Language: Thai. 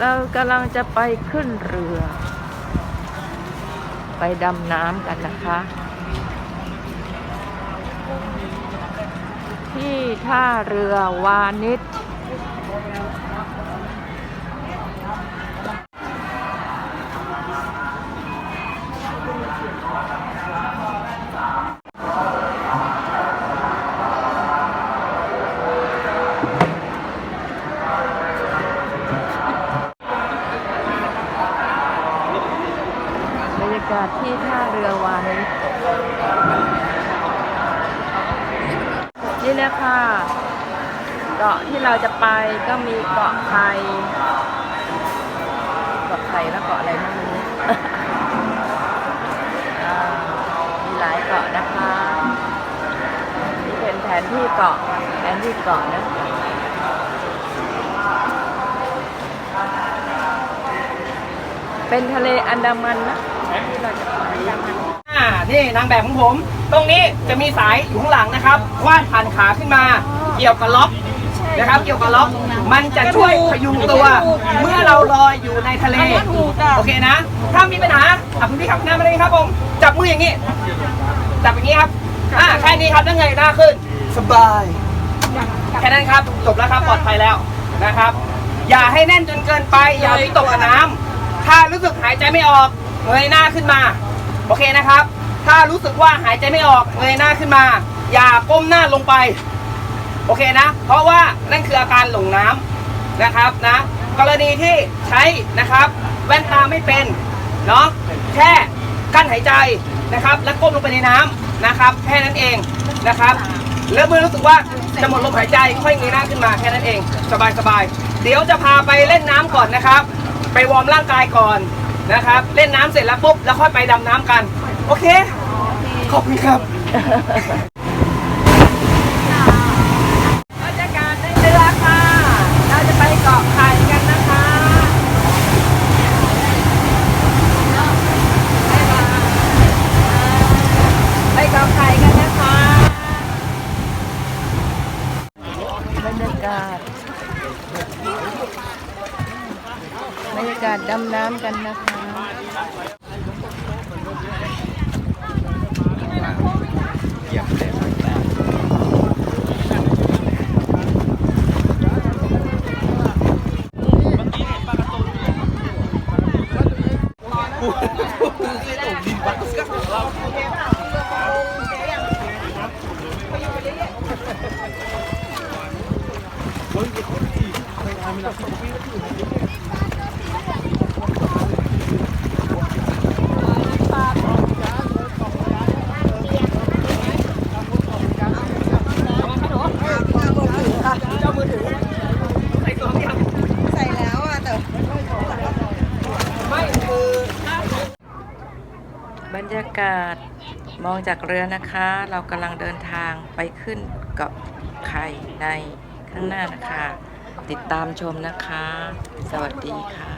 เรากำลังจะไปขึ้นเรือ ไปดำน้ำกันนะคะ ที่ท่าเรือวานิช กาศที่ท่าเรือวานิชนี่นะคะเกาะที่เราจะไปก็มีเกาะไทยเกาะไทยแล้วเกาะอะไรไม่รู้มีหลายเกาะนะคะนี่เป็นแผนที่เกาะแผนที่เกาะนะเป็นทะเลอันดามันนะ อันดามันอ่านี่นางแบบของผม ตรงนี้จะมีสายอยู่ข้างหลังนะครับวาดผ่านขาขึ้นมา เกี่ยวกับล็อกนะครับ เกี่ยวกับล็อก มันจะช่วยพยุงตัว เมื่อเราลอยอยู่ในทะเล โอเคนะ ถ้ามีปัญหาอะคุณพี่ขับหน้ามาเลยครับผมจับมืออย่างนี้ จับอย่างนี้ครับ อ่าแค่นี้ครับนั่งไงหน้าขึ้น สบาย แค่นั้นครับ จบแล้วครับ ปลอดภัยแล้วนะครับ อย่าให้แน่นจนเกินไป อย่าวิตกกับน้ำถ้ารู้สึกหายใจไม่ออก เงยหน้าขึ้นมา โอเคนะครับ ถ้ารู้สึกว่าหายใจไม่ออกเงยหน้าขึ้นมา อย่าก้มหน้าลงไป โอเคนะ เพราะว่านั่นคืออาการหลงน้ำนะครับนะ กรณีที่ใช้นะครับ แว่นตาไม่เป็นเนาะแค่กั้นหายใจนะครับ แล้วก้มลงไปในน้ำนะครับ แค่นั้นเองนะครับแล้วเมื่อรู้สึกว่าจะหมดลมหายใจค่อยเงยหน้าขึ้นมาแค่นั้นเอง สบายสบายๆเดี๋ยวจะพาไปเล่นน้ำก่อนนะครับ ไปวอร์มร่างกายก่อน นะครับ เล่นน้ำเสร็จแล้วปุ๊บแล้วค่อยไปดำน้ำกัน โอเค ขอบคุณครับบรรยากาศในเรือค่ะ เราจะไปเกาะไข่กันนะคะไปเกาะไข่กันนะคะบรรยากาศบรรยากาศดำน้ำกันนะคะ Pô, eu tô ouvindo, vai buscar o ยากาศมองจากเรือนะคะ เรากำลังเดินทางไปขึ้นเกาะไข่ในข้างหน้านะคะ ติดตามชมนะคะ สวัสดีค่ะ